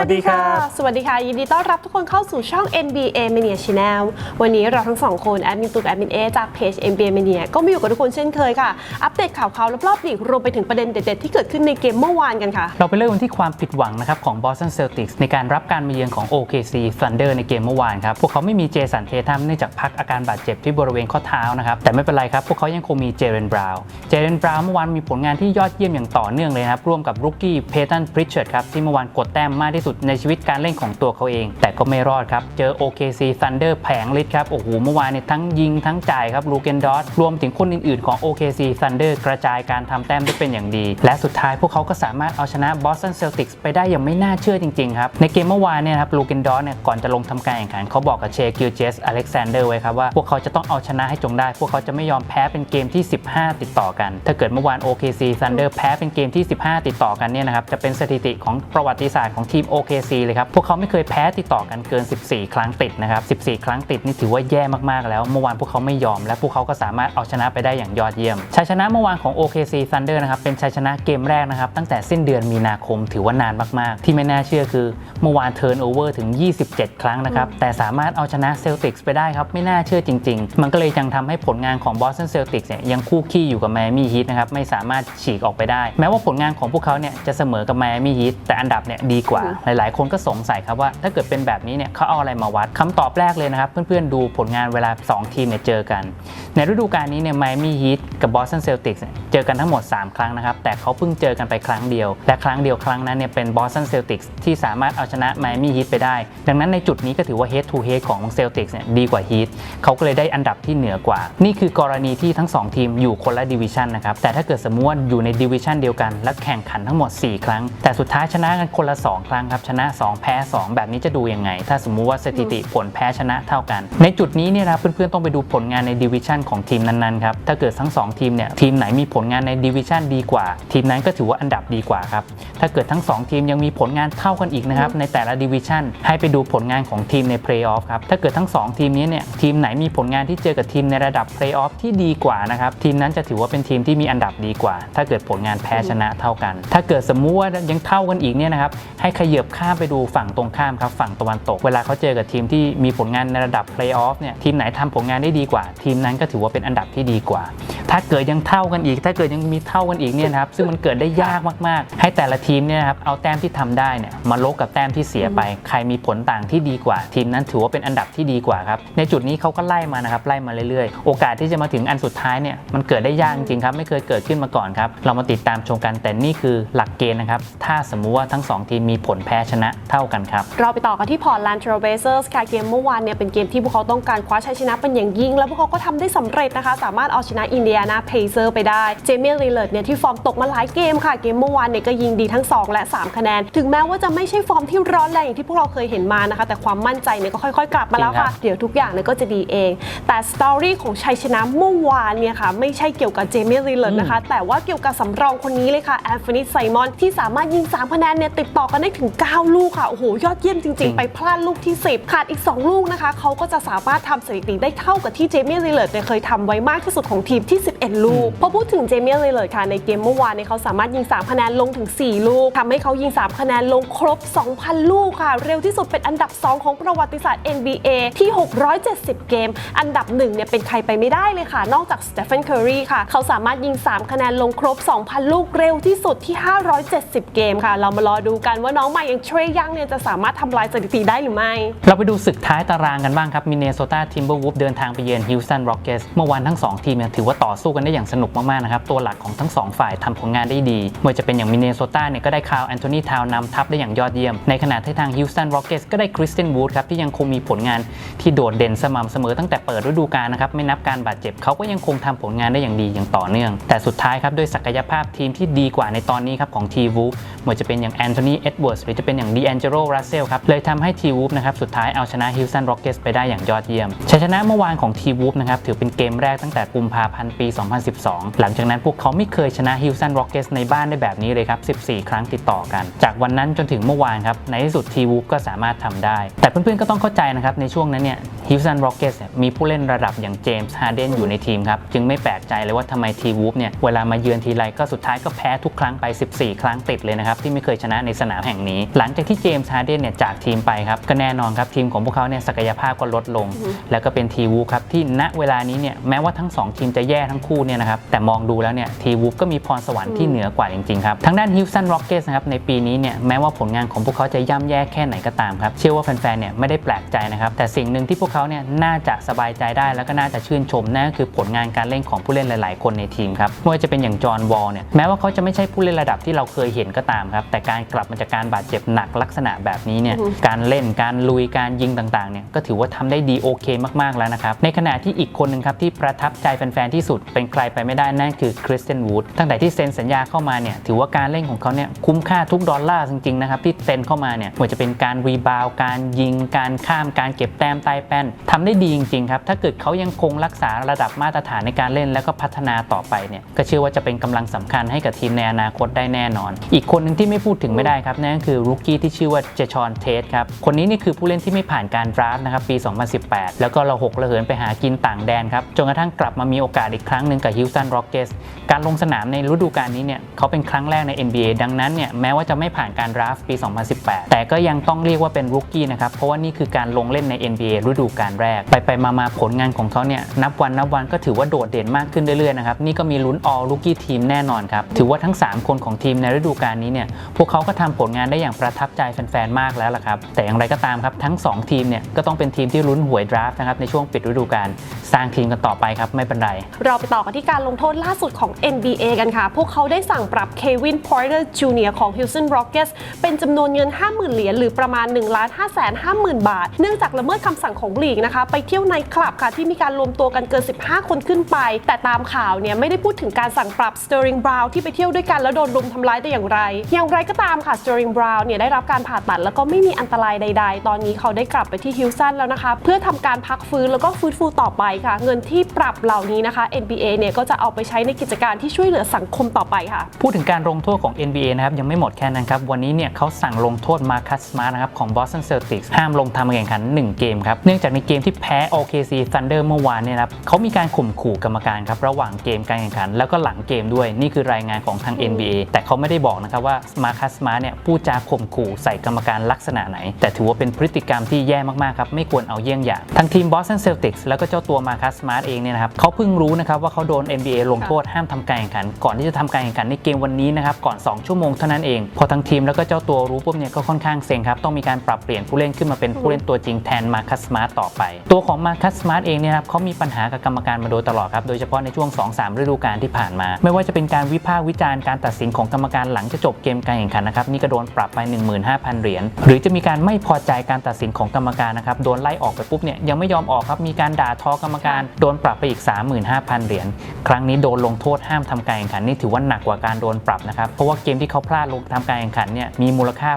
สวัสดีค่ะ สวัสดีค่ะ ยินดีต้อนรับทุกคนเข้าสู่ช่อง NBA Mania Channel วันนี้เราทั้งสองคน แอดมินตุกแอดมินเอจากเพจ NBA Mania ก็มาอยู่กับทุกคนเช่นเคยค่ะ อัปเดตข่าวข่าวรอบๆลีกรวมไปถึงประเด็นเด็ดๆ ที่เกิดขึ้นในเกมเมื่อวานกันค่ะ เราไปเริ่มกันที่ความผิดหวังนะครับของ Boston Celtics ในการรับการมาเยือนของ OKC Thunder ในเกมเมื่อวานครับ พวกเขาไม่มีเจสันเททัมเนื่องจากพักอาการบาดเจ็บที่บริเวณข้อเท้านะครับ แต่ไม่เป็นไรครับ พวกเขายังคงมีเจเรนบราวน์เจเรนบราวน์เมื่อวานมีผลงานที่ยอดเยี่ยมอย่างต่อเนื่องเลยนะครับร่วมกับรุกกี้เพตันพริชเช r ร์ครับที่เมื่อวานกดแต้มมากที่สุดในชีวิตการเล่นของตัวเขาเอง แต่ก็ไม่รอดครับเจอ OKC Thunder แผงฤทธิ์ครับโอ้โหเมื่อวานเนี่ยทั้งยิงทั้งจ่ายครับลูเกนดอสรวมถึงคนอื่นๆของ OKC Thunder กระจายการทำแต้มได้เป็นอย่างดี และสุดท้ายพวกเขาก็สามารถเอาชนะ Boston Celtics ไปได้อย่างไม่น่าเชื่อจริงๆครับ ในเกมเมื่อวานเนี่ยครับลูเกนดอสเนี่ยก่อนจะลงทำการแข่งขันเขาบอกกับเชกิลเจสอเล็กซานเดอร์ไว้ครับว่าพวกเขาจะต้องเอาชนะให้จงได้ พวกเขาจะไม่ยอมแพ้เป็นเกมที่ 15 ติดต่อกัน ถ้าเกิดเมื่อวาน OKC Thunder แพ้เป็นเกมที่ 15 ติดต่อกันเนี่ยนะครับจะเป็นสถิติของประวัติศาสตร์ของทีม OKC เลยครับพวกเขาไม่เคยแพ้ติดต่อกันเกิน 14 ครั้งติดนะครับ 14 ครั้งติดนี่ถือว่าแย่มากๆแล้ว เมื่อวานพวกเขาไม่ยอม และพวกเขาก็สามารถเอาชนะไปได้อย่างยอดเยี่ยมชัยชนะเมื่อวานของ OKC Thunder นะครับเป็นชัยชนะเกมแรกนะครับตั้งแต่สิ้นเดือนมีนาคมถือว่านานมาก ๆ ที่ไม่น่าเชื่อคือเมื่อวานเทิร์นโอเวอร์ถึง 27 ครั้งนะครับแต่สามารถเอาชนะเซลติกส์ไปได้ครับไม่น่าเชื่อจริง ๆ มันก็เลยยังทำให้ผลงานของ Boston Celtics เนี่ยยังคู่ขี้อยู่กับ Miami Heat นะครับไม่สามารถฉีกออกไปได้ แม้ว่าผลงานของพวกเขาเนี่ยจะเสมอกับ Miami Heat แต่อันดับเนี่ยดีกว่า หลาย ๆ คนก็สงสัยครับว่า ถ้าเกิดเป็นแบบนี้เนี่ยเขาเอาอะไรมาวัดคำตอบแรกเลยนะครับเพื่อน ๆ ดูผลงานเวลา 2 ทีมเนี่ยเจอกัน ในฤดูกาลนี้เนี่ย Miami Heat กับ Boston Celtics เนี่ยเจอกันทั้งหมด 3 ครั้งนะครับ แต่เขาเพิ่งเจอกันไปครั้งเดียว และครั้งเดียวครั้งนั้นเนี่ยเป็น Boston Celtics ที่สามารถเอาชนะ Miami Heat ไปได้ ดังนั้นในจุดนี้ก็ถือว่า head to head ของ Celtics เนี่ยดีกว่า Heat เขาก็เลยได้อันดับที่เหนือกว่า นี่คือกรณีที่ทั้ง 2 ทีมอยู่คนละดิวิชันนะครับแต่ถ้าเกิดสมมติว่าอยู่ในดิวิชันเดียวกันและแข่งขันทั้งหมด 4 ครั้ง แต่สุดท้ายชนะกันคนละ 2 ครั้งครับชนะ 2 แพ้ 2 แบบนี้จะดูยังไง ถ้าสมมุติว่าสถิติผลแพ้ชนะเท่ากัน ในจุดนี้เนี่ยนะเพื่อนๆต้องไปดูผลงานในดิวิชันของทีมนั้นๆครับถ้าเกิดทั้ง 2 ทีมเนี่ยทีมไหนมีผลงานในดิวิชันดีกว่า ทีมนั้นก็ถือว่าอันดับดีกว่าครับ ถ้าเกิดทั้ง 2 ทีมยังมีผลงานเท่ากันอีกนะครับ ในแต่ละดิวิชันให้ไปดูผลงานของทีมในเพลย์ออฟครับ ถ้าเกิดทั้ง 2 ทีมนี้เนี่ยทีมไหนมีผลงานที่เจอกับทีมในระดับเพลย์ออฟที่ดีกว่านะครับทีมนั้นจะถือว่าเป็นทีมที่มีอันดับดีกว่า ถ้าเกิดผลงานแพ้ชนะเท่ากัน ถ้าเกิดสมมุติว่ายังเท่ากันอีกเนี่ยนะครับให้ขยับข้ามไปดูฝั่งตรงข้ามครับฝั่งตะวันตก เวลาเขาเจอกับทีมที่มีผลงานในระดับเพลย์ออฟเนี่ยทีมไหนทำผลงานได้ดีกว่า ทีมนั้นก็ถือว่าเป็นอันดับที่ดีกว่า ถ้าเกิดยังเท่ากันอีก ถ้าเกิดยังมีเท่ากันอีกเนี่ยนะครับซึ่งมันเกิดได้ยากมากๆ ให้แต่ละทีมเนี่ยนะครับเอาแต้มที่ทำได้เนี่ยมาลบกับแต้มที่เสียไป ใครมีผลต่างที่ดีกว่า ทีมนั้นถือว่าเป็นอันดับที่ดีกว่าครับในจุดนี้เขาก็ไล่มานะครับไล่มาเรื่อยๆ โอกาสที่จะมาถึงอันสุดท้ายเนี่ยมันเกิดได้ยากจริงครับไม่เคยเกิดขึ้นมาก่อนครับเรามาติดตามชมกันแต่นี่คือหลักเกณฑ์นะครับถ้าสมมุติว่าทั้งสองทีมมีผลแพ้ชนะเท่ากันครับเราไปต่อกันที่พอร์ตแลนด์เทรเบเซอร์สค่ะเกมเมื่อวานเนี่ยเป็นเกมที่พวกเขาต้องการคว้าชัยชนะเป็นอย่างยิ่ง แล้วพวกเขาก็ทำได้สำเร็จนะคะ สามารถเอาชนะอินเดียนาเพเซอร์ไปได้ เจเมียลีเลอร์ดเนี่ยที่ฟอร์มตกมาหลายเกมค่ะ เกมเมื่อวานเนี่ยก็ยิงดีทั้ง 2 และ 3 คะแนน ถึงแม้ว่าจะไม่ใช่ฟอร์มที่ร้อนแรงอย่างที่พวกเราเคยเห็นมานะคะ แต่ความมั่นใจเนี่ยก็ค่อยๆ กลับมาแล้วค่ะ เดี๋ยวทุกอย่างเนี่ยก็จะดีเอง แต่สตอรี่ของชัยชนะเมื่อวานเนี่ยค่ะไม่ใช่เกี่ยวกับเจเมียลีเลอร์ดนะคะ แต่ว่าเกี่ยวกับสำรองคนนี้เลยค่ะแอนโทนีไซมอนที่สามารถยิง3คะแนนเนี่ยติดต่อกันได้ถึง 9 ลูกค่ะโอ้โหยอดเยี่ยมจริง ๆ ไปพลาดลูกที่ 10 ขาดอีก 2 ลูกนะคะเขาก็จะสามารถทำสถิติได้เท่ากับที่เจมี่ลีเลอร์ดเนี่ยเคยทำไว้มากที่สุดของทีมที่ 11 ลูกพอพูดถึงเจมี่เลีเลอร์ดค่ะ ในเกมเมื่อวานเนี่ยเขาสามารถยิง 3 คะแนนลงถึง 4 ลูกทำให้เขายิง 3 คะแนนลงครบ 2,000 ลูกค่ะ เร็วที่สุดเป็นอันดับ 2 ของประวัติศาสตร์ NBA ที่ 670 เกม อันดับ1เนี่ยเป็นใครไปไม่ได้เลยค่ะ นอกจากสเตฟ n นเคอรีค่ะ เขาสามารถยิง 3 คะแนนลงครบ 2,000 ลูกเร็วที่สุดที่ 570 เกมค่ะ เรามารอดูกันว่าน้องใหม่อย่างเทรยังเนี่ยจะสามารถทำลายสถิติได้หรือไม่ เราไปดูศึกท้ายตารางกันบ้างครับมินเนโซตาทิมเบอร์วูฟเดินทางไปเยือนฮิลสตันร็อกเกสเมื่อวานทั้ง2ทีมถือว่าต่อสู้กันได้อย่างสนุกมากๆนะครับตัวหลักของทั้ง 2 ฝ่ายทำผลงานได้ดีไม่ว่าจะเป็นอย่างมินเนโซตาเนี่ยก็ได้คาร์ลแอนโทนีทาวนำทัพได้อย่างยอดเยี่ยม ในขณะที่ทางฮิลสตันร็อกเกสก็ได้คริสเตนวูดครับที่ยังคงมีผลงานที่โดดเด่นสม่ำเสมอตั้งแต่เปิดฤดูกาลนะครับไม่นับการบาดเจ็บเขาก็ยังคงทำผลงานได้อย่างดีอย่างต่อเนื่อง แต่สุดท้ายครับด้วยศักยภาพทีมที่ดีกว่าในตอนนี้ครับของทีวูฟไม่ว่าจะเป็นอย่างแอนโทนีเอ็ดเวิร์ดหรือจะเป็นอย่างดีแองเจโรรัสเซลครับเลยทำให้ทีวูฟนะครับสุดท้ายเอาชนะฮิลสตันร็อกเกสไปได้อย่างยอดเยี่ยมชัยชนะเมื่อวานของทีวูฟนะครับถือเป็นเกมแรกตั้งแต่กุมภาพันธ์ปี 2012หลังจากนั้นพวกเขาไม่เคยชนะฮิลสันร็อกเกสในบ้านได้แบบนี้เลยครับ 14 ครั้งติดต่อกัน จากวันนั้นจนถึงเมื่อวานครับ ในที่สุดทีวูฟก็สามารถทำได้ แต่เพื่อนๆก็ต้องเข้าใจนะครับ ในช่วงนั้นเนี่ย ฮิวสตันร็อกเก็ตมีผู้เล่นระดับอย่างเจมส์ฮาร์เดนอยู่ในทีมครับ จึงไม่แปลกใจเลยว่าทำไมทีวูฟเนี่ย เวลามาเยือนทีไรก็สุดท้ายก็แพ้ทุกครั้งไป 14 ครั้งติดเลยนะครับ ที่ไม่เคยชนะในสนามแห่งนี้ หลังจากที่เจมส์ฮาร์เดนเนี่ย จากทีมไปครับ ก็แน่นอนครับ ทีมของพวกเขาเนี่ยศักยภาพก็ลดลง แล้วก็เป็นทีวูฟครับ ที่ณเวลานี้เนี่ยแม้ว่าทั้งสองทีมจะแย่ทั้งคู่เนี่ยนะครับแต่มองดูแล้วเนี่ยทีวูฟก็มีพรสวรรค์ที่เหนือกว่าจริงๆครับทางด้านฮิวสตันร็อกเก็ตนะครับในปีนี้เนี่ยแม้ว่าผลงานของพวกเขาจะย่ำแย่แค่ไหนก็ตามครับเชื่อว่าแฟนๆเนี่ยไม่ได้แปลกใจนะครับแต่สิ่งหนึ่งที่พวกเขาเนี่ยน่าจะสบายใจได้แล้วก็น่าจะชื่นชมนั่นก็คือผลงานการเล่นของผู้เล่นหลาย ๆ คนในทีมครับไม่ว่าจะเป็นอย่างจอห์นวอลเนี่ยแม้ว่าเขาจะไม่ใช่ผู้เล่นระดับที่เราเคยเห็นก็ตามครับแต่การกลับมาจากการบาดเจ็บหนักลักษณะแบบนี้เนี่ยอือฮึการเล่นการลุยการยิงต่างๆเนี่ยก็ถือว่าทำได้ดีโอเคมากๆแล้วนะครับในขณะที่อีกคนหนึ่งครับที่ประทับใจแฟนๆที่สุดเป็นใครไปไม่ได้นั่นคือคริสเตนวูดตั้งแต่ที่เซ็นสัญญาเข้ามาเนี่ยถือว่าการเล่นของเขาเนี่ยคุ้มค่าทุกดอลลาร์จริงๆนะครับที่เซ็นเข้ามาเนี่ยไม่ว่าจะเป็นการรีบาวด์การยิงการข้ามการเก็บแต้มใต้แป้นทำได้ดีจริงๆครับ ถ้าเกิดเขายังคงรักษาระดับมาตรฐานในการเล่นแล้วก็พัฒนาต่อไปเนี่ยก็เชื่อว่าจะเป็นกำลังสำคัญให้กับทีมในอนาคตได้แน่นอน อีกคนหนึ่งที่ไม่พูดถึงไม่ได้ครับนั่นก็คือรุกกี้ที่ชื่อว่าเจชอนเทสครับคนนี้นี่คือผู้เล่นที่ไม่ผ่านการดราฟต์นะครับปี 2018 แล้วก็เราหกระเหินไปหากินต่างแดนครับจนกระทั่งกลับมามีโอกาสอีกครั้งหนึ่งกับฮิวสันร็อกเกสการลงสนามในฤดูกาลนี้เนี่ยเขาเป็นครั้งแรกใน NBA ดังนั้นเนี่ยแม้ว่าจะไม่ผ่านการดราฟต์ปี 2018 แต่ก็ยังต้องเรียกว่าเป็นรุกกี้นะครับเพราะว่านี่คือการลงเล่นใน NBA ฤดูกาลแรก ไปไปมามาผลงานของเขาเนี่ยนับวันนับวันก็ถือว่าโดดเด่นมากขึ้นเรื่อยๆนะครับนี่ก็มีลุ้น All Rookie Team แน่นอนครับถือว่าทั้ง 3 คนของทีมในฤดูกาลนี้เนี่ยพวกเขาก็ทำผลงานได้อย่างประทับใจแฟนๆมากแล้วล่ะครับแต่อย่างไรก็ตามครับทั้ง 2 ทีมเนี่ยก็ต้องเป็นทีมที่ลุ้นหวยดราฟต์นะครับในช่วงปิดฤดูกาลสร้างทีมกันต่อไปครับไม่เป็นไร เราไปต่อกันที่การลงโทษล่าสุดของ NBA กันค่ะ พวกเขาได้สั่งปรับเควินพอร์เตอร์จูเนียของ Houston Rockets เป็นจำนวนเงิน 50,000 เหรียญหรือประมาณ1 5 5 0 0 0 0 บาท เนื่องจากละเมิดคำสั่งของลีกนะคะ ไปเที่ยวในคลับค่ะที่มีการรวมตัวกันเกิน 15 คนขึ้นไป แต่ตามข่าวเนี่ยไม่ได้พูดถึงการสั่งปรับ Sterling Brown ที่ไปเที่ยวด้วยกันแล้วโดนรุมทำร้ายแต่อย่างไร อย่างไรก็ตามค่ะ Sterling Brown เนี่ยได้รับการผ่าตัดแล้วก็ไม่มีอันตรายใด ๆ ตอนนี้เขาได้กลับไปที่ฮิลสันแล้วนะคะ เพื่อทำการพักฟื้นแล้วก็ฟื้นฟูต่อไปค่ะ เงินที่ปรับเหล่านี้นะคะ NBA เนี่ยก็จะเอาไปใช้ในกิจการที่ช่วยเหลือสังคมต่อไปค่ะ พูดถึงการลงโทษของ NBA นะครับยังไม่หมดแค่นั้นครับ วันนี้เนี่ยเขาสั่งลงโทษมาคัสมานะครับของ Boston Celtics ห้ามลงทำการแข่งขัน 1 เกมครับเนื่องจากในเกมที่แพ้ OKC Thunder เมื่อวานเนี่ยนะครับเขามีการข่มขู่กรรมการครับระหว่างเกมการแข่งขัน แล้วก็หลังเกมด้วยนี่คือรายงานของทาง NBA แต่เขาไม่ได้บอกนะครับว่ามาคัสมาร์เนี่ยพูดจาข่มขู่ใส่กรรมการลักษณะไหน แต่ถือว่าเป็นพฤติกรรมที่แย่มากๆครับไม่ควรเอาเยี่ยงอย่างทางทีม Boston Celtics แล้วก็เจ้าตัวมาคัสมาร์เองเนี่ยนะครับเขาเพิ่งรู้นะครับว่าเขาโดน NBA ลงโทษห้ามทำการแข่งขัน ก่อนที่จะทำการแข่งขันในเกมวันนี้นะครับก่อน 2 ชั่วโมงเท่านั้นเอง พอทั้งทีมแล้วก็เจ้าตัวรู้ปุ๊บเนี่ยก็ค่อนข้างเซ็งครับต้องมีการปรับเปลี่ยนผู้เล่นขึ้นมาเป็นผู้เล่นตัวจริงแทนมาคัสมาร์ตต่อไป ตัวของมาคัสมาร์ตเองเนี่ยครับเขามีปัญหากับกรรมการมาโดยตลอดครับโดยเฉพาะในช่วง 2-3 ฤดูกาลที่ผ่านมา ไม่ว่าจะเป็นการวิพากษ์วิจารณ์การตัดสินของกรรมการหลังจะจบเกมการแข่งขันนะครับนี่ก็โดนปรับไป 15,000 เหรียญหรือจะมีการไม่พอใจการตัดสินของกรรมการนะครับโดนไล่ออกไปปุ๊บเนี่ยยังไม่ยอมออกครับมีการด่าทอกรรมการโดนปรับไปอีก 35,000 เหรียญครั้งนี้โดนลงโทษห้ามทำการแข่งขันนี่ถือว่าหนักกว่าการโดนปรับนะครับเพราะว่าเกมที่เขาพลาดลงทำการแข่งขันเนี่ยมีมูลค่า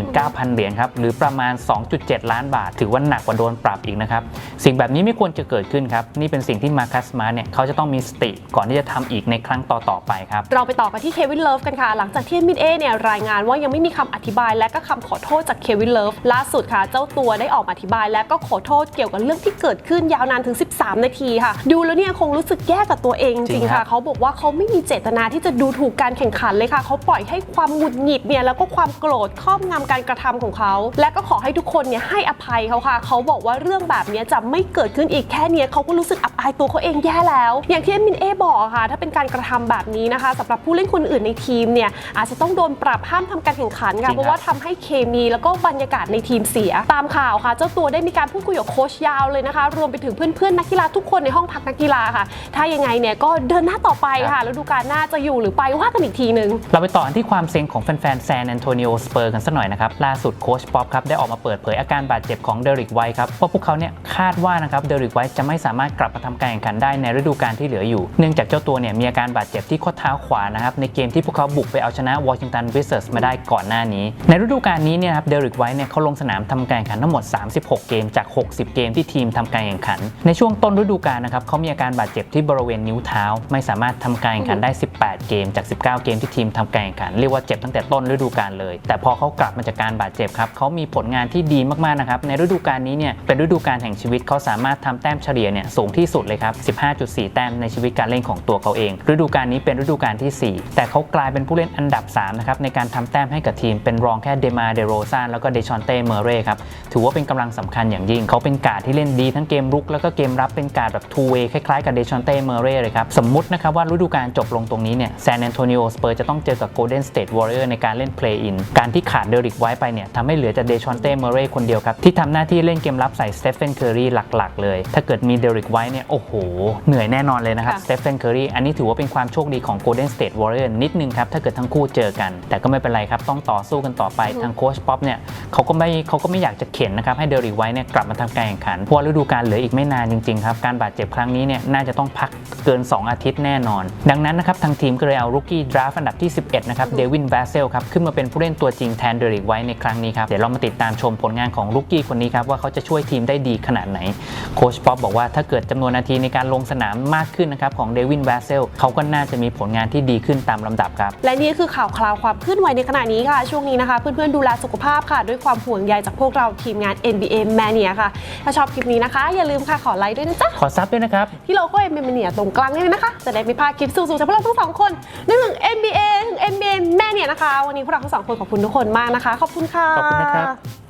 89,000 เหรียญครับหรือประมาณ 2.7 ล้านบาท ถือว่าหนักกว่าโดนปรับอีกนะครับสิ่งแบบนี้ไม่ควรจะเกิดขึ้นครับนี่เป็นสิ่งที่มาคัสมาเนี่ยเขาจะต้องมีสติก่อนที่จะทำอีกในครั้งต่อๆไปครับเราไปต่อกันที่เควินเลิฟกันค่ะ หลังจากที่มินเอเนี่ยรายงานว่ายังไม่มีคำอธิบายและก็คำขอโทษจากเควินเลิฟล่าสุดค่ะ เจ้าตัวได้ออกมาอธิบาย และก็ขอโทษเกี่ยวกับเรื่องที่เกิดขึ้นยาวนานถึง 13 นาทีค่ะ ดูแล้วเนี่ยคงรู้สึกแย่กับตัวเองจจริริงงๆครัค่ะบเขาบอกว่าเขาไม่มีเจตนาที่จะดูถูกการแข่งขันเลยค่ะเขาปล่อยให้ความหงุดหงิดเนี่ยแล้วก็ความโกรธครอบงำการกระทำของเขา และก็ขอให้ทุกคนเนี่ยให้อภัยเขาค่ะเขาบอกว่าเรื่องแบบเนี้ยจะไม่เกิดขึ้นอีกแค่เนี้ยเขาก็รู้สึกอับอายตัวเขาเองแย่แล้ว อย่างที่มินเอบอกอะค่ะ ถ้าเป็นการกระทำแบบนี้นะคะสำหรับผู้เล่นคนอื่นในทีมเนี่ยอาจจะต้องโดนปรับห้ามทำการแข่งขันจริค่ะงเพราะว่าทำให้เคมีแล้วก็บรรยากาศในทีมเสีย ตามข่าวค่ะ เจ้าตัวได้มีการพูดคุยกับโค้ชยาวเลยนะคะ รวมไปถึงเพื่อนๆนักกีฬาทุกคนในห้องพักนักกีฬาค่ะ ถ้ายังไงเนี่ยก็เดินหน้าต่อไปค่ะแล้วดูการหน้าจะอยู่หรือไปว่ากันอีกทีนึงเราไปต่อกันที่ความเซ็งของแฟนๆแซนแอนโทนิโอสเปอร์กันสักหน่อยนะครับล่าสุดโค้ชป๊อปครับได้ออกมาเปิดเผยอาการบาดเจ็บของเดริกไวท์ครับว่าพวกเขาเนี่ยคาดว่านะครับเดริกไวท์จะไม่สามารถกลับมาทำการแข่งขันได้ในฤดูกาลที่เหลืออยู่ เนื่องจากเจ้าตัวเนี่ยมีอาการบาดเจ็บที่ข้อเท้าขวานะครับในเกมที่พวกเขาบุกไปเอาชนะวอชิงตันวิสเซอร์สมาได้ก่อนหน้านี้ ในฤดูกาลนี้เนี่ยครับเดริกไวท์เนี่ยเขาลงสนามทำการแข่งขันทั้งหมด 36 เกมจาก 60 เกมที่ทีมทำการแข่งขัน ในช่วงต้นฤดูกาลนะครับเขามีอาการบาดเจ็บที่บริเวณนิ้วเท้า ไม่สามารถทำการแข่งขันได้ 18 เกมจาก 19 เกมที่ทีมทำการแข่งขันเรียกว่าเจ็บตั้งแต่ต้นฤดูกาลเลย แต่พอเขากลับมาจากการบาดเจ็บครับเขามีผลงานที่ดีมากๆนะครับในฤดูกาลนี้เนี่ยเป็นฤดดูกาลแห่งชีวิตเขาสามารถทำแต้มเฉลี่ยเนี่ยสูงที่สุดเลยครับ 15.4 แต้มในชีวิตการเล่นของตัวเขาเอง ฤดูกาลนี้เป็นฤดูกาลที่ 4 แต่เขากลายเป็นผู้เล่นอันดับ3นะครับในการทำแต้มให้กับทีมเป็นรองแค่เดมาเดโรซานแล้วก็เดชอนเต้เมเร่ครับถือว่าเป็นกำลังสำคัญอย่างยิ่ง เขาเป็นการ์ดที่เล่นดีทั้งเกมรุกแล้วก็เกมรับเป็นการ์ดแบบทูเวย์คล้ายๆกับเดชอนเต้เมเร่เลยครับสมมตินะครับว่าฤดูกาลจบลงตรงนี้เนี่ยแซนแอนโทนิโอสเปอร์จะต้องเจอกับโกลเด้นสเตทวอริเออร์ในการเล่นเพลย์อินการที่ขาดเดริกไว้ไปเนี่ยทำให้เหลือแต่เดชอนเต้เมเร่คนเดียวครับที่ทำหน้าที่เล่นเกมรับใส่สเตฟ e นเคอรีหลักๆ เลย ถ้าเกิดมีเดริกไว้เนี่ย โอ้โห เหนื่อยแน่นอนเลยนะครับค่ะสเตฟ e นเคอรีอันนี้ถือว่าเป็นความโชคดีของโกลเด้นสเตทวอริเออร์นิดนึงครับ ถ้าเกิดทั้งคู่เจอกัน แต่ก็ไม่เป็นไรครับ ต้องต่อสู้กันต่อไปทางโค้ชป๊อปเนี่ยเขาก็ไม่เขาก็ไม่อยากจะเข็นนะครับให้เดริกไว้เนี่ยกลับมาทำการแข่งขันเพราะว่าฤดูกาลเหลืออีกไม่นานจริงๆครับการบาดเจ็บครั้งนี้เนี่ยน่าจะต้องพักเกิน 2 อาทิตย์แน่นอน ดังนั้นนะครับทางทีมก็เลยเอารุกกี้ดราฟอันดับที่ 11 นะครับเดวินแวสเซลครับขึ้นมาเป็นผู้เล่นตัวจริงแทนเดริกไว้ในครั้งนี้ครับเดี๋ยวเรามาติดตามชมผลงานของรุกกี้คนนี้ครับว่าเขาจะช่วยทีมได้ดีขนาดไหน โค้ชป๊อปบอกว่าถ้าเกิดจำนวนนาทีในการลงสนามมากขึ้นนะครับของเดวินแวสเซลเขาก็น่าจะมีผลงานที่ดีขึ้นตามลำดับครับ และนี่คือข่าวคราวความเคลื่อนไหวในขณะนี้ค่ะ ช่วงนี้นะคะ เพื่อนๆดูแลสุขภาพค่ะ ด้วยความห่วงใยจากพวกเราทีมงาน NBA Mania ค่ะ ถ้าชอบคลิปนี้นะคะ อย่าลืมค่ะขอไลค์ด้วยนะจ๊ะ ขอซับด้วยนะครับ ที่โลโก้ NBA Mania ตรงกลางนี่เลยนะคะ จะได้ไม่พลาดคลิปสูงๆจากพวกเราทั้งสองคนนึกถึง NBA ถึง NBA Mania นะคะ วันนี้พวกเราทั้งสองคนขอบคุณทุกคนมากนะคะ ขอบคุณค่ะขอบคุณนะครับ